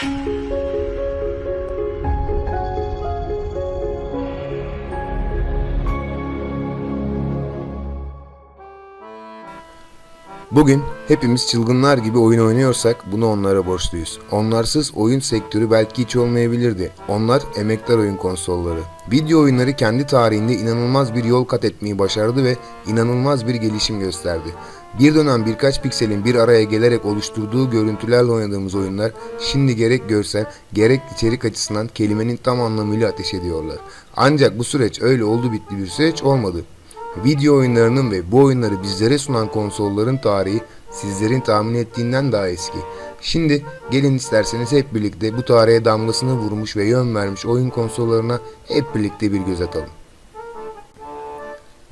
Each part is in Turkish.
Música Bugün hepimiz çılgınlar gibi oyun oynuyorsak bunu onlara borçluyuz. Onlarsız oyun sektörü belki hiç olmayabilirdi. Onlar emektar oyun konsolları. Video oyunları kendi tarihinde inanılmaz bir yol kat etmeyi başardı ve inanılmaz bir gelişim gösterdi. Bir dönem birkaç pikselin bir araya gelerek oluşturduğu görüntülerle oynadığımız oyunlar şimdi gerek görsel gerek içerik açısından kelimenin tam anlamıyla ateş ediyorlar. Ancak bu süreç öyle oldu bitti bir süreç olmadı. Video oyunlarının ve bu oyunları bizlere sunan konsolların tarihi sizlerin tahmin ettiğinden daha eski. Şimdi gelin isterseniz hep birlikte bu tarihe damgasını vurmuş ve yön vermiş oyun konsollarına hep birlikte bir göz atalım.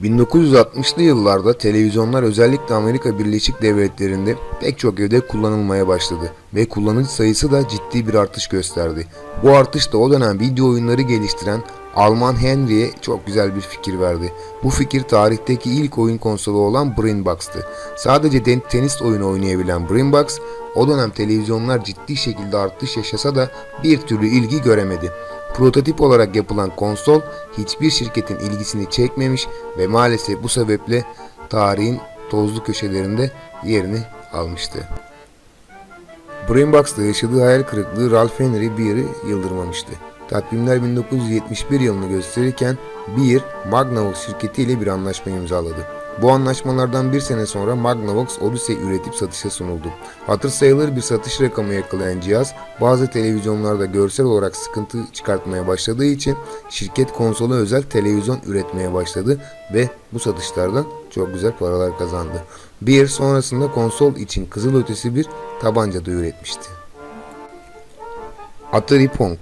1960'lı yıllarda televizyonlar özellikle Amerika Birleşik Devletleri'nde pek çok evde kullanılmaya başladı ve kullanıcı sayısı da ciddi bir artış gösterdi. Bu artış da o dönem video oyunları geliştiren Alman Henry'e çok güzel bir fikir verdi. Bu fikir tarihteki ilk oyun konsolu olan Brainbox'tı. Sadece tenis oyunu oynayabilen Brainbox o dönem televizyonlar ciddi şekilde artış yaşasa da bir türlü ilgi göremedi. Prototip olarak yapılan konsol hiçbir şirketin ilgisini çekmemiş ve maalesef bu sebeple tarihin tozlu köşelerinde yerini almıştı. Brainbox'ta yaşadığı hayal kırıklığı Ralph Henry Beer'i yıldırmamıştı. Takvimler 1971 yılını gösterirken Beer, Magnavox şirketi ile bir anlaşma imzaladı. Bu anlaşmalardan bir sene sonra Magnavox Odyssey üretip satışa sunuldu. Hatır sayılır bir satış rakamı yakalayan cihaz bazı televizyonlarda görsel olarak sıkıntı çıkartmaya başladığı için şirket konsola özel televizyon üretmeye başladı ve bu satışlardan çok güzel paralar kazandı. Beer sonrasında konsol için kızılötesi bir tabanca da üretmişti. Atari Pong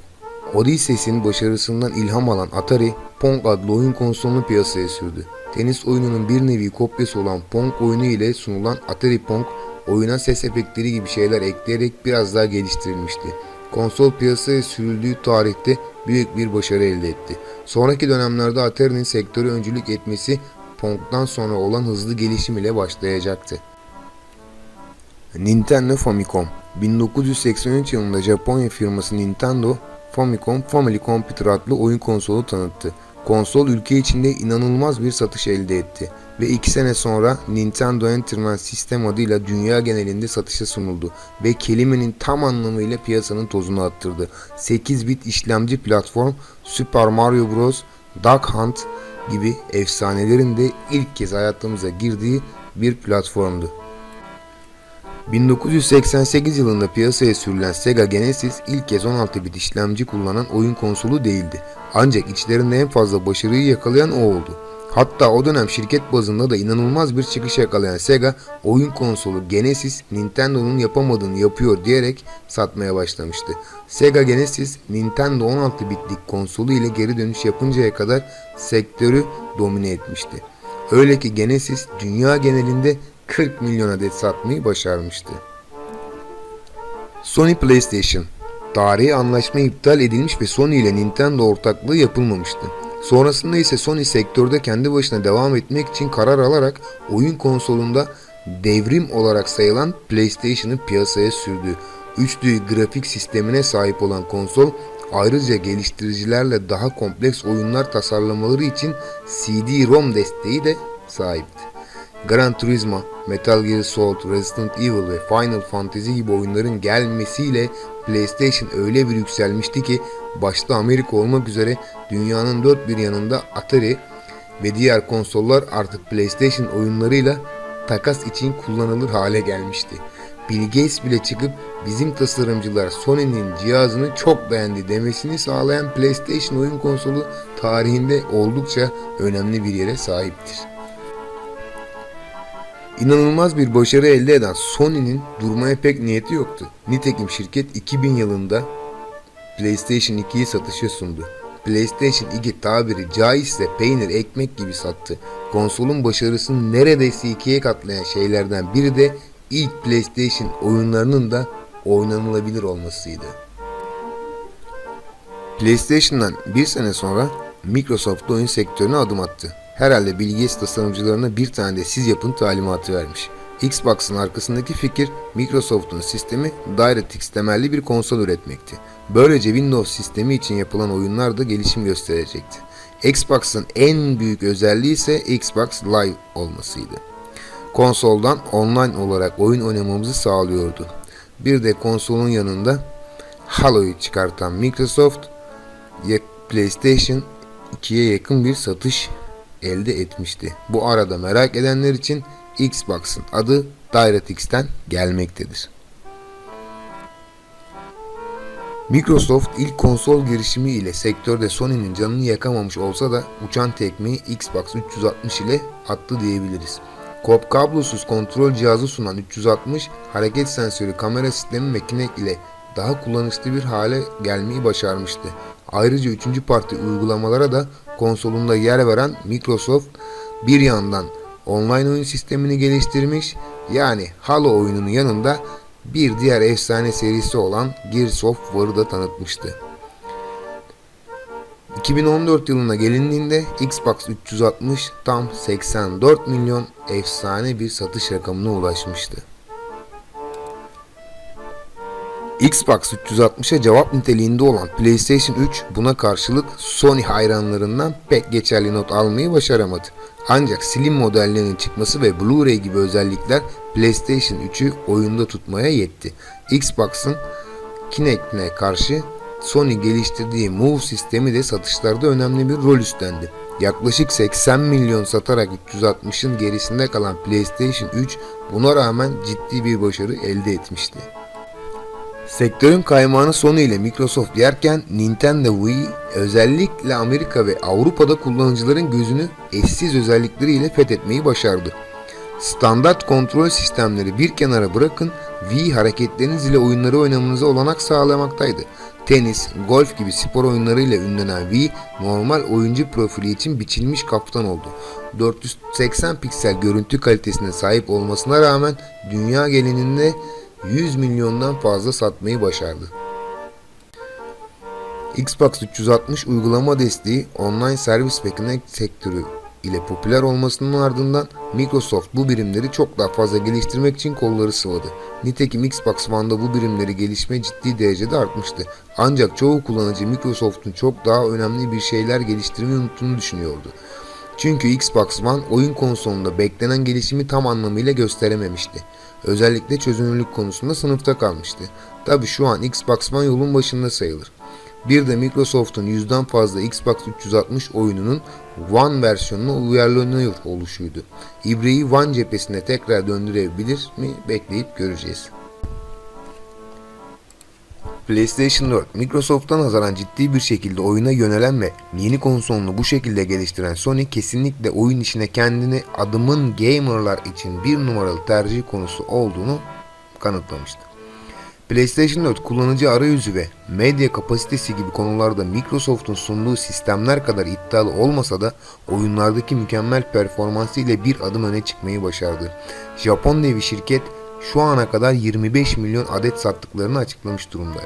Odyssey'sin başarısından ilham alan Atari, Pong adlı oyun konsolunu piyasaya sürdü. Tenis oyununun bir nevi kopyası olan Pong oyunu ile sunulan Atari Pong, oyuna ses efektleri gibi şeyler ekleyerek biraz daha geliştirilmişti. Konsol piyasaya sürüldüğü tarihte büyük bir başarı elde etti. Sonraki dönemlerde Atari'nin sektöre öncülük etmesi Pong'dan sonra olan hızlı gelişim ile başlayacaktı. Nintendo Famicom 1983 yılında Japonya firması Nintendo Famicom Family Computer adlı oyun konsolu tanıttı. Konsol ülke içinde inanılmaz bir satış elde etti ve 2 sene sonra Nintendo Entertainment System adıyla dünya genelinde satışa sunuldu ve kelimenin tam anlamıyla piyasanın tozunu attırdı. 8 bit işlemci platform Super Mario Bros, Duck Hunt gibi efsanelerin de ilk kez hayatımıza girdiği bir platformdu. 1988 yılında piyasaya sürülen Sega Genesis ilk kez 16 bit işlemci kullanan oyun konsolu değildi. Ancak içlerinde en fazla başarıyı yakalayan o oldu. Hatta o dönem şirket bazında da inanılmaz bir çıkış yakalayan Sega, oyun konsolu Genesis Nintendo'nun yapamadığını yapıyor diyerek satmaya başlamıştı. Sega Genesis, Nintendo 16 bitlik konsolu ile geri dönüş yapıncaya kadar sektörü domine etmişti. Öyle ki Genesis dünya genelinde 40 milyon adet satmayı başarmıştı. Sony PlayStation Tarihi anlaşma iptal edilmiş ve Sony ile Nintendo ortaklığı yapılmamıştı. Sonrasında ise Sony sektörde kendi başına devam etmek için karar alarak oyun konsolunda devrim olarak sayılan PlayStation'ı piyasaya sürdü. 3D grafik sistemine sahip olan konsol ayrıca geliştiricilerle daha kompleks oyunlar tasarlamaları için CD-ROM desteği de sahipti. Gran Turismo, Metal Gear Solid, Resident Evil ve Final Fantasy gibi oyunların gelmesiyle PlayStation öyle bir yükselmişti ki başta Amerika olmak üzere dünyanın dört bir yanında Atari ve diğer konsollar artık PlayStation oyunlarıyla takas için kullanılır hale gelmişti. Bill Gates bile çıkıp bizim tasarımcılar Sony'nin cihazını çok beğendi demesini sağlayan PlayStation oyun konsolu tarihinde oldukça önemli bir yere sahiptir. İnanılmaz bir başarı elde eden Sony'nin durmaya pek niyeti yoktu. Nitekim şirket 2000 yılında PlayStation 2'yi satışa sundu. PlayStation 2 tabiri caizse peynir ekmek gibi sattı. Konsolun başarısını neredeyse ikiye katlayan şeylerden biri de ilk PlayStation oyunlarının da oynanılabilir olmasıydı. PlayStation'dan bir sene sonra Microsoft oyun sektörüne adım attı. Herhalde Bill Gates tasarımcılarına bir tane de siz yapın talimatı vermiş. Xbox'ın arkasındaki fikir Microsoft'un sistemi DirectX temelli bir konsol üretmekti. Böylece Windows sistemi için yapılan oyunlar da gelişim gösterecekti. Xbox'ın en büyük özelliği ise Xbox Live olmasıydı. Konsoldan online olarak oyun oynamamızı sağlıyordu. Bir de konsolun yanında Halo'yu çıkartan Microsoft PlayStation 2'ye yakın bir satış elde etmişti. Bu arada merak edenler için Xbox'ın adı DirectX'ten gelmektedir. Microsoft ilk konsol girişimi ile sektörde Sony'nin canını yakamamış olsa da uçan tekmeyi Xbox 360 ile attı diyebiliriz. Kop kablosuz kontrol cihazı sunan 360 hareket sensörü kamera sistemi ve Kinect ile daha kullanışlı bir hale gelmeyi başarmıştı. Ayrıca üçüncü parti uygulamalara da konsolunda yer veren Microsoft bir yandan online oyun sistemini geliştirmiş yani Halo oyununun yanında bir diğer efsane serisi olan Gears of War'ı da tanıtmıştı. 2014 yılına gelindiğinde Xbox 360 tam 84 milyon efsane bir satış rakamına ulaşmıştı. Xbox 360'a cevap niteliğinde olan PlayStation 3 buna karşılık Sony hayranlarından pek geçerli not almayı başaramadı. Ancak slim modellerinin çıkması ve Blu-ray gibi özellikler PlayStation 3'ü oyunda tutmaya yetti. Xbox'ın Kinect'ine karşı Sony geliştirdiği Move sistemi de satışlarda önemli bir rol üstlendi. Yaklaşık 80 milyon satarak 360'ın gerisinde kalan PlayStation 3 buna rağmen ciddi bir başarı elde etmişti. Sektörün kaymağını Sony ile Microsoft yerken Nintendo Wii özellikle Amerika ve Avrupa'da kullanıcıların gözünü eşsiz özellikleriyle fethetmeyi başardı. Standart kontrol sistemleri bir kenara bırakın Wii hareketleriniz ile oyunları oynamanıza olanak sağlamaktaydı. Tenis, golf gibi spor oyunlarıyla ünlenen Wii normal oyuncu profili için biçilmiş kaptan oldu. 480 piksel görüntü kalitesine sahip olmasına rağmen dünya genelinde 100 milyondan fazla satmayı başardı. Xbox 360 uygulama desteği online servis ve sektörü ile popüler olmasının ardından Microsoft bu birimleri çok daha fazla geliştirmek için kolları sıvadı. Nitekim Xbox One'da bu birimleri gelişme ciddi derecede artmıştı. Ancak çoğu kullanıcı Microsoft'un çok daha önemli bir şeyler geliştirmeyi unuttuğunu düşünüyordu. Çünkü Xbox One oyun konsolunda beklenen gelişimi tam anlamıyla gösterememişti. Özellikle çözünürlük konusunda sınıfta kalmıştı. Tabi şu an Xbox One yolun başında sayılır. Bir de Microsoft'un yüzden fazla Xbox 360 oyununun One versiyonuna uyarlanıyor oluşuydu. İbreyi One cephesine tekrar döndürebilir mi bekleyip göreceğiz. PlayStation 4, Microsoft'tan nazaran ciddi bir şekilde oyuna yönelen ve yeni konsolunu bu şekilde geliştiren Sony kesinlikle oyun işine kendini adımın gamerlar için bir numaralı tercih konusu olduğunu kanıtlamıştı. PlayStation 4 kullanıcı arayüzü ve medya kapasitesi gibi konularda Microsoft'un sunduğu sistemler kadar iddialı olmasa da oyunlardaki mükemmel performansı ile bir adım öne çıkmayı başardı. Japon devi şirket şu ana kadar 25 milyon adet sattıklarını açıklamış durumda.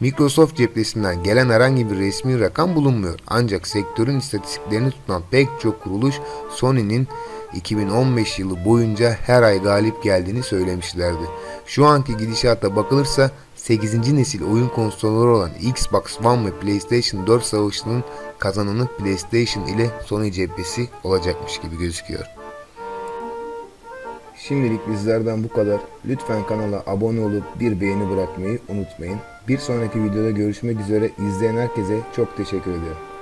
Microsoft cephesinden gelen herhangi bir resmi rakam bulunmuyor. Ancak sektörün istatistiklerini tutan pek çok kuruluş Sony'nin 2015 yılı boyunca her ay galip geldiğini söylemişlerdi. Şu anki gidişata bakılırsa 8. nesil oyun konsolları olan Xbox One ve PlayStation 4 savaşının kazananı PlayStation ile Sony cephesi olacakmış gibi gözüküyor. Şimdilik bizlerden bu kadar. Lütfen kanala abone olup bir beğeni bırakmayı unutmayın. Bir sonraki videoda görüşmek üzere. İzleyen herkese çok teşekkür ediyorum.